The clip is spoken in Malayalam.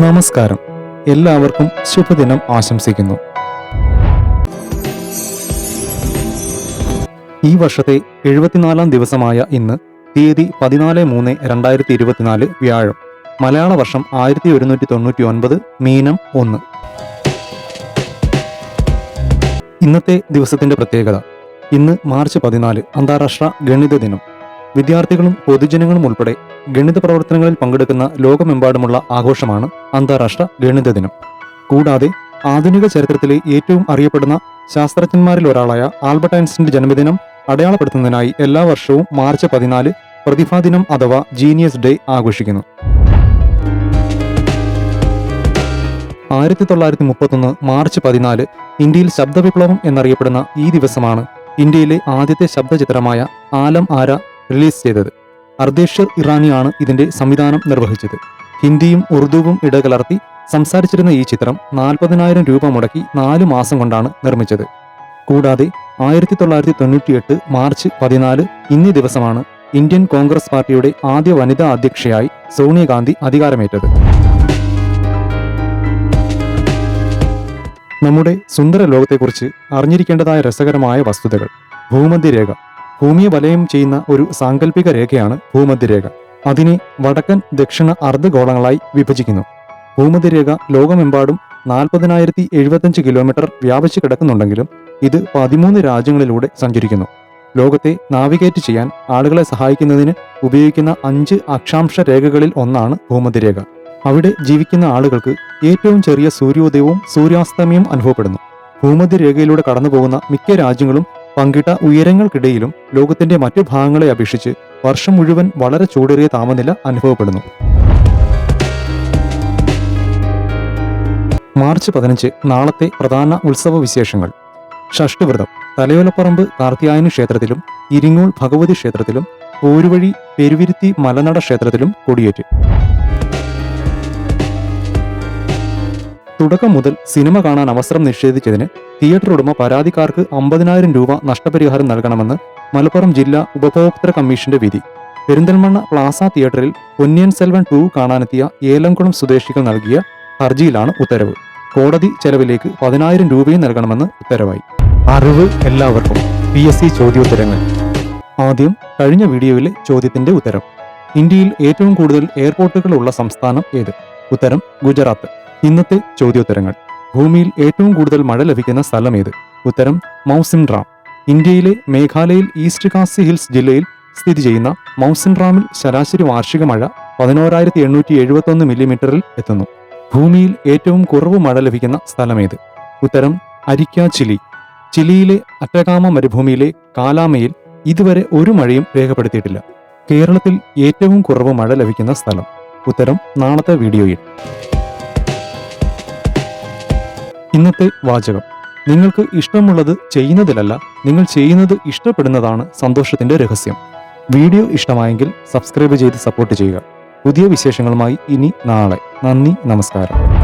നമസ്കാരം. എല്ലാവർക്കും ശുഭദിനം ആശംസിക്കുന്നു. ഈ വർഷത്തെ എഴുപത്തിനാലാം ദിവസമായ ഇന്ന് തീയതി പതിനാല് മൂന്ന് രണ്ടായിരത്തി ഇരുപത്തിനാല് വ്യാഴം. മലയാള വർഷം ആയിരത്തി ഒരുന്നൂറ്റി തൊണ്ണൂറ്റി ഒൻപത് മീനം ഒന്ന്. ഇന്നത്തെ ദിവസത്തിന്റെ പ്രത്യേകത. ഇന്ന് മാർച്ച് പതിനാല് അന്താരാഷ്ട്ര ഗണിത ദിനം വിദ്യാർത്ഥികളും പൊതുജനങ്ങളും ഉൾപ്പെടെ ഗണിത പ്രവർത്തനങ്ങളിൽ പങ്കെടുക്കുന്ന ലോകമെമ്പാടുമുള്ള ആഘോഷമാണ് അന്താരാഷ്ട്ര ഗണിത ദിനം. കൂടാതെ ആധുനിക ചരിത്രത്തിലെ ഏറ്റവും അറിയപ്പെടുന്ന ശാസ്ത്രജ്ഞന്മാരിൽ ഒരാളായ ആൽബർട്ട് ഐൻസ്റ്റിന്റെ ജന്മദിനം അടയാളപ്പെടുത്തുന്നതിനായി എല്ലാ വർഷവും മാർച്ച് പതിനാല് പ്രതിഭാ ദിനം അഥവാ ജീനിയസ് ഡേ ആഘോഷിക്കുന്നു. ആയിരത്തി തൊള്ളായിരത്തി മുപ്പത്തൊന്ന് മാർച്ച് പതിനാല് ഇന്ത്യയിൽ ശബ്ദവിപ്ലവം എന്നറിയപ്പെടുന്ന ഈ ദിവസമാണ് ഇന്ത്യയിലെ ആദ്യത്തെ ശബ്ദചിത്രമായ ആലം ആര റിലീസ് ചെയ്തത്. അർദേശ്വർ ഇറാനിയാണ് ഇതിന്റെ സംവിധാനം നിർവഹിച്ചത്. ഹിന്ദിയും ഉറുദുവും ഇടകലർത്തി സംസാരിച്ചിരുന്ന ഈ ചിത്രം നാൽപ്പതിനായിരം രൂപ മുടക്കി നാലു മാസം കൊണ്ടാണ് നിർമ്മിച്ചത്. കൂടാതെ ആയിരത്തി തൊള്ളായിരത്തി തൊണ്ണൂറ്റിയെട്ട് മാർച്ച് പതിനാല് ഇന്നീ ദിവസമാണ് ഇന്ത്യൻ കോൺഗ്രസ് പാർട്ടിയുടെ ആദ്യ വനിതാ അധ്യക്ഷയായി സോണിയാഗാന്ധി അധികാരമേറ്റത്. നമ്മുടെ സുന്ദര ലോകത്തെക്കുറിച്ച് അറിഞ്ഞിരിക്കേണ്ടതായ രസകരമായ വസ്തുതകൾ. ഭൂമധ്യരേഖ. ഭൂമിയെ വലയം ചെയ്യുന്ന ഒരു സാങ്കല്പിക രേഖയാണ് ഭൂമധ്യരേഖ. അതിനെ വടക്കൻ ദക്ഷിണ അർദ്ധഗോളങ്ങളായി വിഭജിക്കുന്നു. ഭൂമധ്യരേഖ ലോകമെമ്പാടും നാൽപ്പതിനായിരത്തി എഴുപത്തഞ്ച് കിലോമീറ്റർ വ്യാപിച്ചു കിടക്കുന്നുണ്ടെങ്കിലും ഇത് പതിമൂന്ന് രാജ്യങ്ങളിലൂടെ സഞ്ചരിക്കുന്നു. ലോകത്തെ നാവിഗേറ്റ് ചെയ്യാൻ ആളുകളെ സഹായിക്കുന്നതിന് ഉപയോഗിക്കുന്ന അഞ്ച് അക്ഷാംശ രേഖകളിൽ ഒന്നാണ് ഭൂമധ്യരേഖ. അവിടെ ജീവിക്കുന്ന ആളുകൾക്ക് ഏറ്റവും ചെറിയ സൂര്യോദയവും സൂര്യാസ്തമയവും അനുഭവപ്പെടുന്നു. ഭൂമധ്യരേഖയിലൂടെ കടന്നുപോകുന്ന മിക്ക രാജ്യങ്ങളും പങ്കിട്ട ഉയരങ്ങൾക്കിടയിലും ലോകത്തിന്റെ മറ്റു ഭാഗങ്ങളെ അപേക്ഷിച്ച് വർഷം മുഴുവൻ വളരെ ചൂടേറിയ താപനില അനുഭവപ്പെടുന്നു. മാർച്ച് പതിനഞ്ച് നാളത്തെ പ്രധാന ഉത്സവ വിശേഷങ്ങൾ ഷഷ്ടിവ്രതം തലയോലപ്പറമ്പ് കാർത്തിയായനി ക്ഷേത്രത്തിലും ഇരിങ്ങോൾ ഭഗവതി ക്ഷേത്രത്തിലും പോരുവഴി പെരുവിരുത്തി മലനട ക്ഷേത്രത്തിലും കൊടിയേറ്റ്. തുടക്കം മുതൽ സിനിമ കാണാൻ അവസരം നിഷേധിച്ചതിന് തിയേറ്റർ ഉടമ പരാതിക്കാർക്ക് അമ്പതിനായിരം രൂപ നഷ്ടപരിഹാരം നൽകണമെന്ന് മലപ്പുറം ജില്ലാ ഉപഭോക്തൃ കമ്മീഷന്റെ വിധി. പെരിന്തൽമണ്ണ പ്ലാസ തിയേറ്ററിൽ പൊന്നിയൻ സെൽവൻ ടു കാണാനെത്തിയ ഏലംകുളം സ്വദേശികൾ നൽകിയ ഹർജിയിലാണ് ഉത്തരവ്. കോടതി ചെലവിലേക്ക് പതിനായിരം രൂപയും നൽകണമെന്ന് ഉത്തരവായി. അറിവ് എല്ലാവർക്കും. പി എസ് സി ചോദ്യോത്തരങ്ങൾ. ആദ്യം കഴിഞ്ഞ വീഡിയോയിലെ ചോദ്യത്തിന്റെ ഉത്തരം. ഇന്ത്യയിൽ ഏറ്റവും കൂടുതൽ എയർപോർട്ടുകൾ ഉള്ള സംസ്ഥാനം ഏത്? ഉത്തരം ഗുജറാത്ത്. ഇന്നത്തെ ചോദ്യോത്തരങ്ങൾ. ഭൂമിയിൽ ഏറ്റവും കൂടുതൽ മഴ ലഭിക്കുന്ന സ്ഥലം ഏത് ഉത്തരം മൗസിൻറാം. ഇന്ത്യയിലെ മേഘാലയയിൽ ഈസ്റ്റ് കാസി ഹിൽസ് ജില്ലയിൽ സ്ഥിതി ചെയ്യുന്ന മൗസിൻറാമിൽ ശരാശരി വാർഷിക മഴ പതിനോരായിരത്തി എണ്ണൂറ്റി എഴുപത്തൊന്ന് മില്ലിമീറ്ററിൽ എത്തുന്നു. ഭൂമിയിൽ ഏറ്റവും കുറവ് മഴ ലഭിക്കുന്ന സ്ഥലമേത്? ഉത്തരം അരിക്ക ചിലി. ചിലിയിലെ അറ്റകാമ മരുഭൂമിയിലെ കാലാമയിൽ ഇതുവരെ ഒരു മഴയും രേഖപ്പെടുത്തിയിട്ടില്ല. കേരളത്തിൽ ഏറ്റവും കുറവ് മഴ ലഭിക്കുന്ന സ്ഥലം. ഉത്തരം നാളത്തെ വീഡിയോയിൽ. ഇന്നത്തെ വാചകം. നിങ്ങൾക്ക് ഇഷ്ടമുള്ളത് ചെയ്യുന്നതിലല്ല നിങ്ങൾ ചെയ്യുന്നത് ഇഷ്ടപ്പെടുന്നതാണ് സന്തോഷത്തിന്റെ രഹസ്യം. വീഡിയോ ഇഷ്ടമായെങ്കിൽ സബ്സ്ക്രൈബ് ചെയ്ത് സപ്പോർട്ട് ചെയ്യുക. പുതിയ വിശേഷങ്ങളുമായി ഇനി നാളെ. നന്ദി നമസ്കാരം.